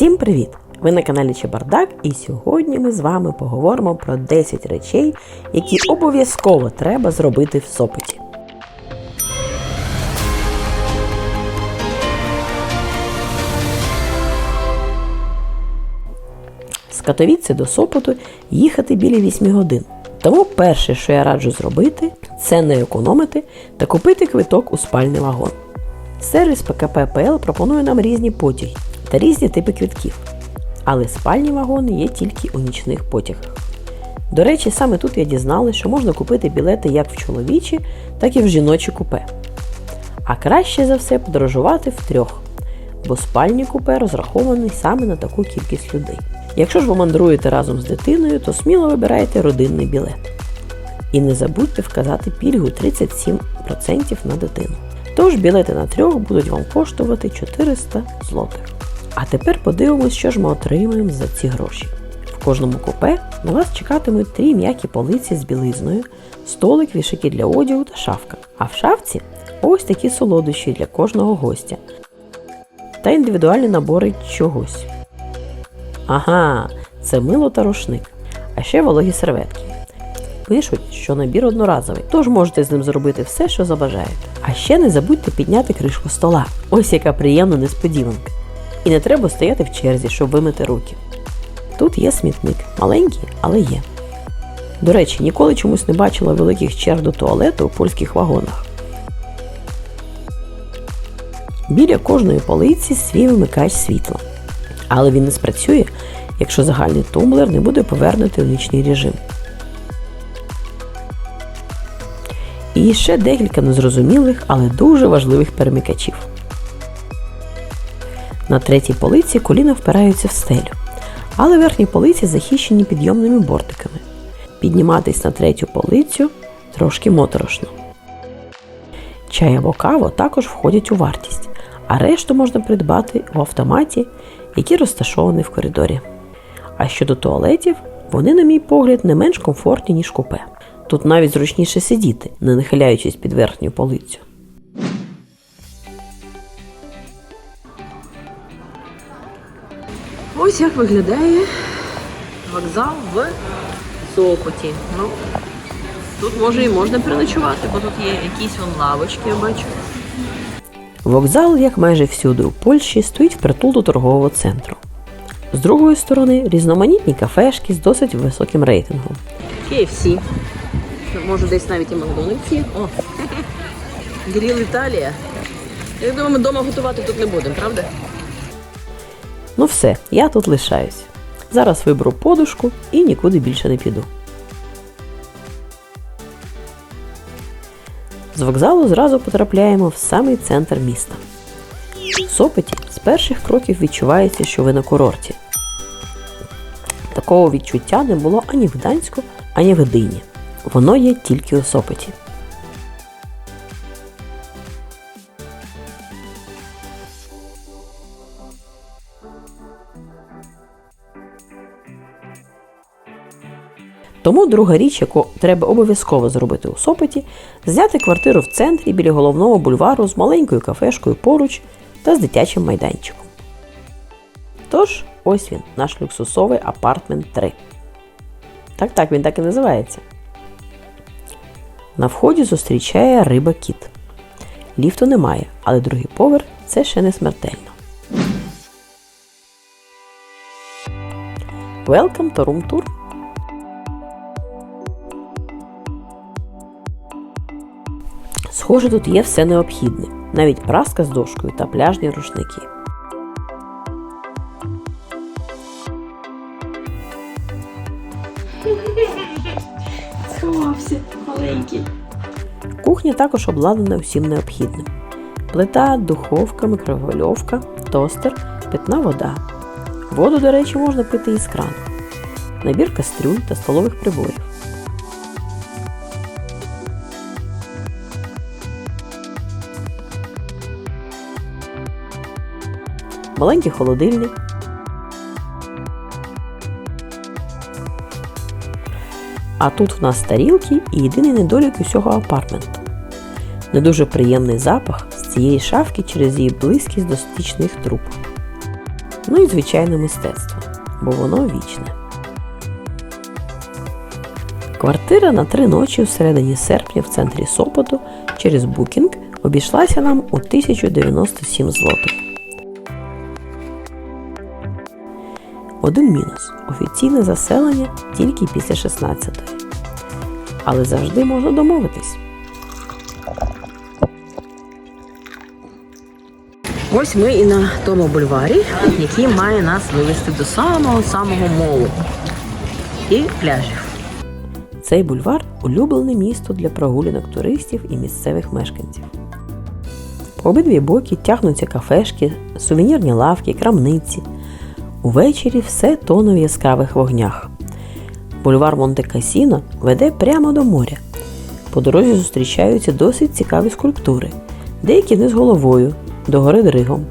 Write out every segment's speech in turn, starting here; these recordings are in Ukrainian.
Всім привіт! Ви на каналі Чебардак, і сьогодні ми з вами поговоримо про 10 речей, які обов'язково треба зробити в Сопоті. З Катовіці до Сопоту їхати біля 8 годин. Тому перше, що я раджу зробити, це не економити та купити квиток у спальний вагон. Сервіс ПКП-ПЛ пропонує нам різні потяги та різні типи квитків, але спальні вагони є тільки у нічних потягах. До речі, саме тут я дізналася, що можна купити білети як в чоловічі, так і в жіночі купе. А краще за все подорожувати втрьох, бо спальні купе розрахований саме на таку кількість людей. Якщо ж ви мандруєте разом з дитиною, то сміло вибирайте родинний білет. І не забудьте вказати пільгу 37% на дитину. Тож білети на трьох будуть вам коштувати 400 злотих. А тепер подивимось, що ж ми отримаємо за ці гроші. В кожному купе на вас чекатимуть три м'які полиці з білизною, столик, вішаки для одягу та шафка. А в шафці ось такі солодощі для кожного гостя та індивідуальні набори чогось. Ага, це мило та рушник, а ще вологі серветки. Пишуть, що набір одноразовий, тож можете з ним зробити все, що забажаєте. А ще не забудьте підняти кришку стола. Ось яка приємна несподіванка. І не треба стояти в черзі, щоб вимити руки. Тут є смітник, маленький, але є. До речі, ніколи чомусь не бачила великих черг до туалету у польських вагонах. Біля кожної полиці свій вимикач світла. Але він не спрацює, якщо загальний тумблер не буде повернутий у нічний режим. І ще декілька незрозумілих, але дуже важливих перемикачів. На третій полиці коліна впираються в стелю, але верхні полиці захищені підйомними бортиками. Підніматись на третю полицю трошки моторошно. Чай або кава також входять у вартість, а решту можна придбати в автоматі, який розташований в коридорі. А щодо туалетів, вони, на мій погляд, не менш комфортні, ніж купе. Тут навіть зручніше сидіти, не нахиляючись під верхню полицю. Ось як виглядає вокзал в Сопоті. Ну, тут може і можна переночувати, бо тут є якісь вон лавочки, я бачу. Вокзал, як майже всюди у Польщі, стоїть впритул до торгового центру. З другої сторони різноманітні кафешки з досить високим рейтингом. KFC. Може десь навіть і Макдональдс є. О! Гріл Італія. Я думаю, ми вдома готувати тут не будемо, правда? Ну все, я тут лишаюсь. Зараз виберу подушку і нікуди більше не піду. З вокзалу зразу потрапляємо в самий центр міста. В Сопоті з перших кроків відчувається, що ви на курорті. Такого відчуття не було ані в Гданську, ані в Гдині. Воно є тільки у Сопоті. Тому друга річ, яку треба обов'язково зробити у Сопоті, зняти квартиру в центрі біля головного бульвару з маленькою кафешкою поруч та з дитячим майданчиком. Тож, ось він, наш люксусовий апартмент 3. Так так, він так і називається. На вході зустрічає риба кіт. Ліфту немає, але другий поверх це ще не смертельно. Welcome to Room Tour. Схоже, тут є все необхідне, навіть праска з дошкою та пляжні рушники. Сховався маленький. Кухня також обладнана усім необхідним: плита, духовка, мікрохвильовка, тостер, питна вода. Воду, до речі, можна пити із крану, набір кастрюль та столових приборів. Маленький холодильник. А тут в нас тарілки і єдиний недолік усього апартменту. Не дуже приємний запах з цієї шафки через її близькість до стічних труб. Ну і звичайно мистецтво, бо воно вічне. Квартира на три ночі у середині серпня в центрі Сопоту через букінг обійшлася нам у 1097 злотих. Один мінус офіційне заселення тільки після 16-ї. Але завжди можна домовитись. Ось ми і на тому бульварі, який має нас вивести до самого самого молу і пляжів. Цей бульвар улюблене місто для прогулянок туристів і місцевих мешканців. По обидві боки тягнуться кафешки, сувенірні лавки, крамниці. Увечері все тоне в яскравих вогнях. Бульвар Монте Касіно веде прямо до моря. По дорозі зустрічаються досить цікаві скульптури, деякі не з головою, догори дригом.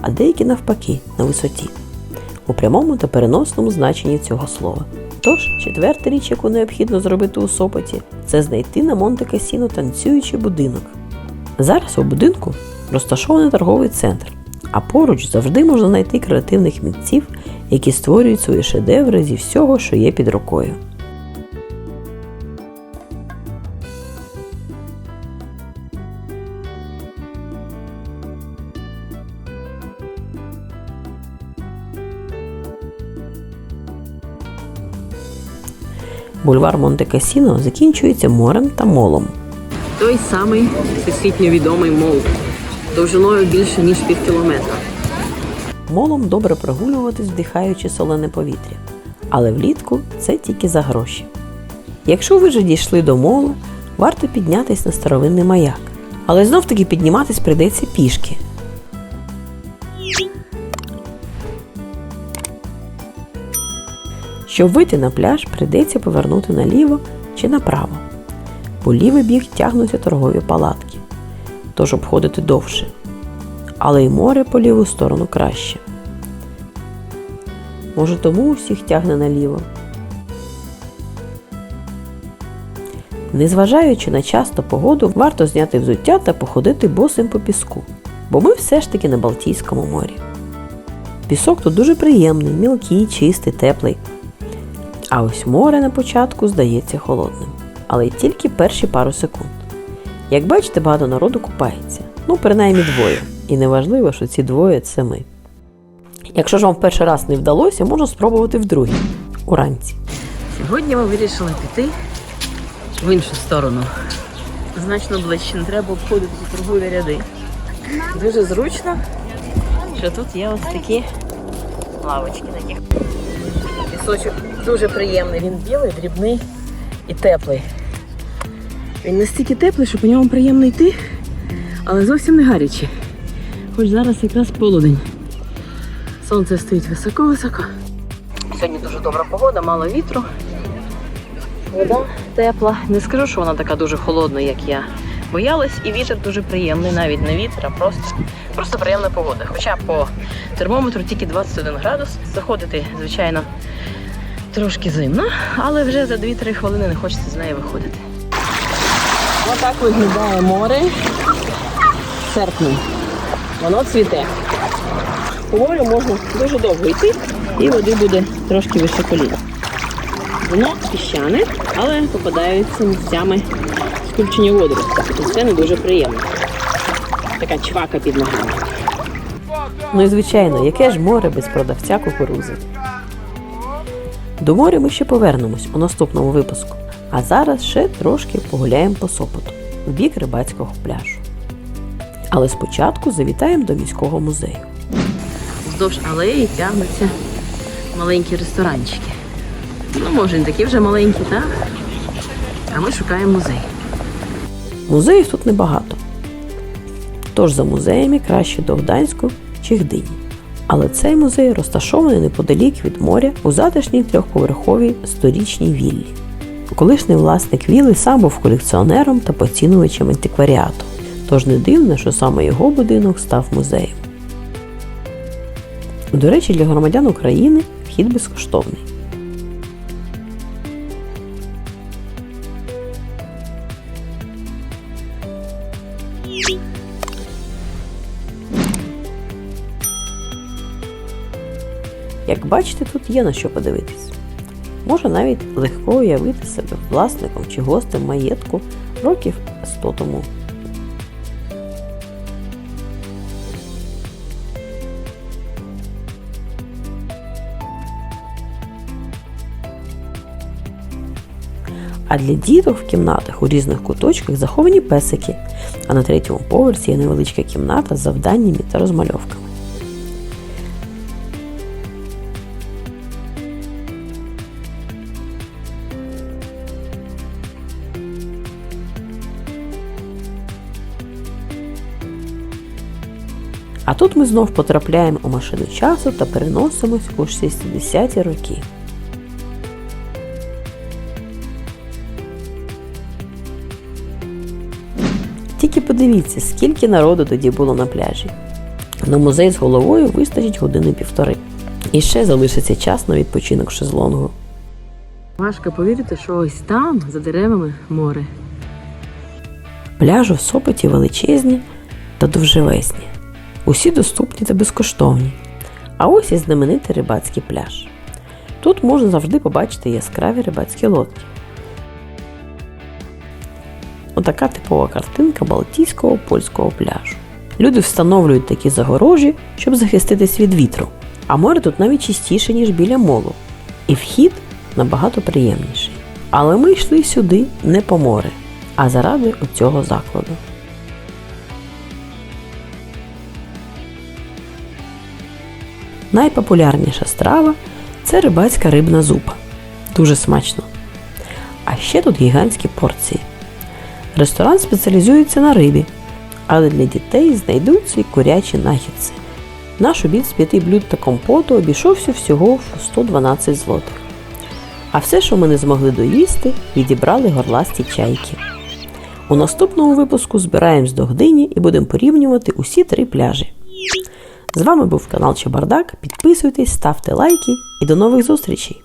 А деякі навпаки на висоті у прямому та переносному значенні цього слова. Тож, четверта річ, яку необхідно зробити у Сопоті, це знайти на Монте Касіно танцюючий будинок. Зараз у будинку розташований торговий центр, а поруч завжди можна знайти креативних митців, які створюють свої шедеври зі всього, що є під рукою. Бульвар Монте Касіно закінчується морем та молом. Той самий всесвітньо відомий мол, довжиною більше ніж пів кілометра. Молом добре прогулюватись, вдихаючи солене повітря, але влітку це тільки за гроші. Якщо ви вже дійшли до молу, варто піднятись на старовинний маяк, але знов таки підніматись прийдеться пішки. Щоб вийти на пляж, прийдеться повернути наліво чи направо. По лівий бік тягнуться торгові палатки, тож обходити довше. Але й море по ліву сторону краще. Може, тому усіх тягне наліво. Незважаючи на час та погоду, варто зняти взуття та походити босим по піску, бо ми все ж таки на Балтійському морі. Пісок тут дуже приємний, мілкий, чистий, теплий. А ось море на початку здається холодним, але тільки перші пару секунд. Як бачите, багато народу купається, ну принаймні двоє. І неважливо, що ці двоє це ми. Якщо ж вам в перший раз не вдалося, можна спробувати вдруге уранці. Сьогодні ми вирішили піти в іншу сторону. Значно ближче, не треба обходити торгові ряди. Дуже зручно, що тут є ось такі лавочки, пісочок дуже приємний. Він білий, дрібний і теплий. Він настільки теплий, що по ньому приємно йти, але зовсім не гарячий. Хоч зараз якраз полудень. Сонце стоїть високо-високо. Сьогодні дуже добра погода, мало вітру. Вода тепла. Не скажу, що вона така дуже холодна, як я боялась, і вітер дуже приємний, навіть не вітер, а просто, просто приємна погода. Хоча по термометру тільки 21 градус. Заходити, звичайно, трошки зимно, але вже за 2-3 хвилини не хочеться з неї виходити. Отак виглядає море в серпні. Воно цвіте. По морю можна дуже довго йти, і води буде трошки вище коліна. Воно піщане, але попадаються місцями скульчені водорості. І це не дуже приємно. Така чвака під ногами. Ну і звичайно, яке ж море без продавця кукурузи. До моря ми ще повернемось у наступному випуску. А зараз ще трошки погуляємо по Сопоту в бік рибацького пляжу. Але спочатку завітаємо до міського музею. Вздовж алеї тягнуться маленькі ресторанчики. Ну, може, не такі вже маленькі, так? А ми шукаємо музей. Музеїв тут небагато. Тож за музеями краще до Гданську чи Гдині. Але цей музей розташований неподалік від моря у затишній трьохповерховій сторічній віллі колишній власник віли сам був колекціонером та поцінувачем антикваріату. Тож не дивно, що саме його будинок став музеєм. До речі, для громадян України вхід безкоштовний. Як бачите, тут є на що подивитись. Може навіть легко уявити себе власником чи гостем маєтку років 100 тому. А для діток в кімнатах у різних куточках заховані песики, а на третьому поверсі є невеличка кімната з завданнями та розмальовками. А тут ми знов потрапляємо у машину часу та переносимось у 60-ті роки. Тільки подивіться, скільки народу тоді було на пляжі. На музей з головою вистачить години півтори. І ще залишиться час на відпочинок шезлонгу. Важко повірити, що ось там, за деревами, море. Пляжі в Сопоті величезні та довжелезні. Усі доступні та безкоштовні. А ось і знаменитий рибацький пляж. Тут можна завжди побачити яскраві рибацькі лодки. Отака типова картинка Балтійського польського пляжу. Люди встановлюють такі загорожі, щоб захиститись від вітру. А море тут навіть чистіше, ніж біля молу. І вхід набагато приємніший. Але ми йшли сюди не по море, а заради оцього закладу. Найпопулярніша страва це рибацька рибна зупа. Дуже смачно. А ще тут гігантські порції. Ресторан спеціалізується на рибі, але для дітей знайдуться і курячі нагідці. Наш обід з п'яти блюд та компоту обійшовся всього в 112 злотих. А все, що ми не змогли доїсти, відібрали горласті чайки. У наступному випуску збираємось до Гдині і будемо порівнювати усі три пляжі. З вами був канал Чебардак. Підписуйтесь, ставте лайки і до нових зустрічей!